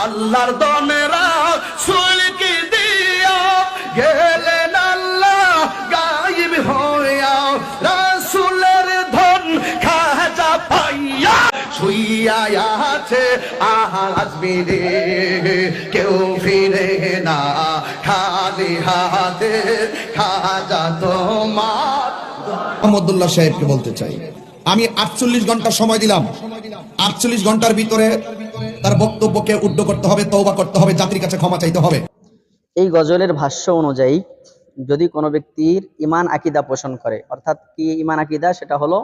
আল্লাহর দনেরা সুলকি দিয়া গেলেন আল্লাহ গায়েব হইয়া, রাসূলের ধন খাজা পাইয়া শুইয়া আছে আজ মিরে কেউ ফিরে না, খালি হাতে খাজা তোমার। মোহাম্মদুল্লাহ সাহেবকে বলতে চাই, আমি আটচল্লিশ ঘণ্টা সময় দিলাম। আটচল্লিশ ঘণ্টার ভিতরে তার বক্তব্যকে উড্ড করতে হবে তৌবা করতে হবে, জাতির কাছে ক্ষমা চাইতে হবে। এই গজলের ভাষ্য অনুযায়ী, যদি কোনো ব্যক্তির ইমান আকিদা পোষণ করে, অর্থাৎ কি ইমান আকিদা? সেটা হলো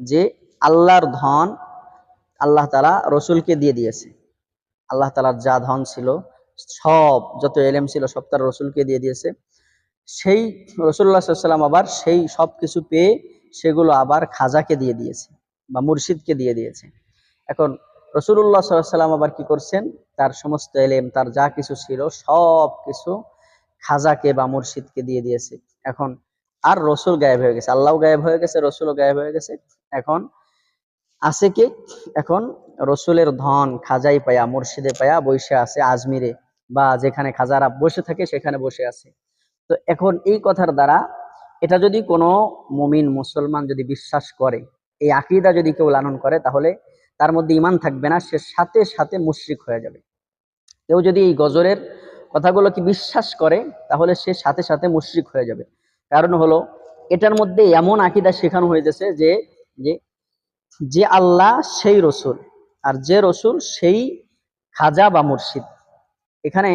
যে আল্লাহর ধন আল্লাহ তালা রসুলকে দিয়ে দিয়েছে। আল্লাহ তালার যা ধন ছিল, সব যত এলেম ছিল, সব তার রসুলকে দিয়ে দিয়েছে। সেই রসুল্লাহ সাল্লাম আবার সেই সব কিছু পেয়ে সেগুলো আবার খাজাকে দিয়ে দিয়েছে বা মুর্শিদকে দিয়ে দিয়েছে। এখন রসুল্লাহ সাল্লাম আবার কি করছেন? তার সমস্ত এলেম, তার যা কিছু ছিল, সব কিছু খাজাকে বা মুর্শিদকে দিয়ে দিয়েছে। এখন আর রসুল গায়েব হয়ে গেছে আল্লাহ গায়েব হয়ে গেছে, রসুলও গায়েব হয়ে গেছে। এখন আছে কি? এখন রসুলের ধন খাজাই পায়া, মুর্শিদে পায়া বসে আছে আজমিরে বা যেখানে খাজারা বসে থাকে সেখানে বসে আছে। তো এখন এই কথার দ্বারা এটা যদি কোনো মুমিন মুসলমান যদি বিশ্বাস করে, এই আকিদা যদি কেউ লালন করে, তাহলে তার মধ্যে ইমান থাকবে না, সে সাথে সাথে মুশরিক হয়ে যাবে। কেউ যদি এই গজরের কথাগুলো কি বিশ্বাস করে, তাহলে সে সাথে সাথে মুশরিক হয়ে যাবে। কারণ হলো, এটার মধ্যে এমন আকিদা শেখানো হয়েছে যে যে যে আল্লাহ সেই রসুল, আর যে রসুল সেই খাজা বা মুর্শিদ। এখানে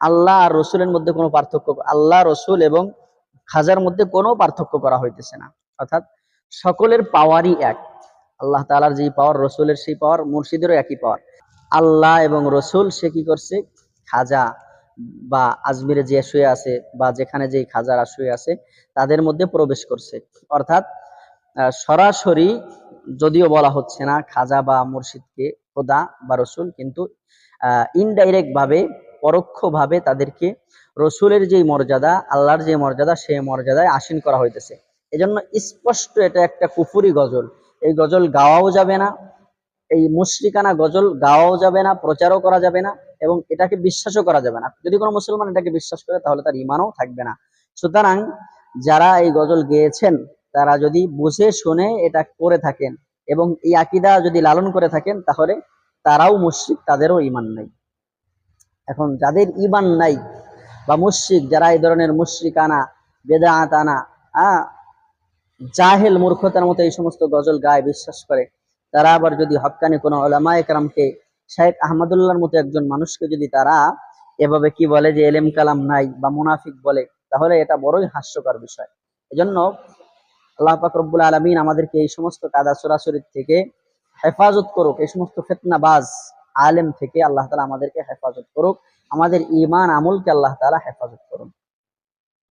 আল্লাহ আর রসুলের মধ্যে কোনো পার্থক্য, আল্লাহ, রসুল এবং খাজার মধ্যে কোনো পার্থক্য করা হইতেছে না। অর্থাৎ সকলের পাওয়ারই এক। আল্লাহ তালার যেই পাওয়ার, রসুলের সেই পাওয়ার, মুর্শিদেরও একই পাওয়ার। আল্লাহ এবং রসুল সে কি করছে? খাজা বা আজমিরে যে শুয়ে আছে বা যেখানে যেই খাজারা শুয়ে আছে, তাদের মধ্যে প্রবেশ করছে। অর্থাৎ সরাসরি যদিও বলা হচ্ছে না খাজা বা মুর্শিদকে, খোদা বা রসুল, কিন্তু ইনডাইরেক্ট ভাবে, পরোক্ষভাবে তাদেরকে রসুলের যে মর্যাদা, আল্লাহর যে মর্যাদা সেই মর্যাদায় আসীন করা হইতেছে। এজন্য স্পষ্ট এটা একটা কুফুরি গজল। এই গজল গাওয়াও যাবে না। এই মুশরিকানা গজল গাওয়াও যাবে না, প্রচারও করা যাবে না এবং এটাকে বিশ্বাসও করা যাবে না। যদি কোনো মুসলমান এটাকে বিশ্বাস করে, তাহলে তার ইমানও থাকবে না। সুতরাং যারা এই গজল গেয়েছেন, তারা যদি বুঝে, শুনে এটা করে থাকেন এবং এই আকিদা যদি লালন করে থাকেন, তাহলে তারাও মুশরিক, তাদেরও ইমান নাই। এখন যাদের ইমান নাই বা মুশরিক, যারা এই ধরনের মুশরিকানা বেদাত আনা আহ জাহেল মূর্খতার মতো এই সমস্ত গজল গায়ে বিশ্বাস করে। তারা আবার যদি হক্কানি কোনো ওলামা একরামকে শাহেদ আহমদুল্লাহর মতো একজন মানুষকে যদি তারা এভাবে কি বলে যে এলেম কালাম নাই বা মুনাফিক বলে, তাহলে এটা বড়ই হাস্যকর বিষয়। এজন্য আল্লাহ পাক আলমিন আমাদেরকে এই সমস্ত কাদা চোরাচুরির থেকে হেফাজত করুক, এই সমস্ত ফেতনাবাজ আলেম থেকে আল্লাহ তালা আমাদেরকে হেফাজত করুক, আমাদের ইমান আমলকে আল্লাহ তালা হেফাজত করুন।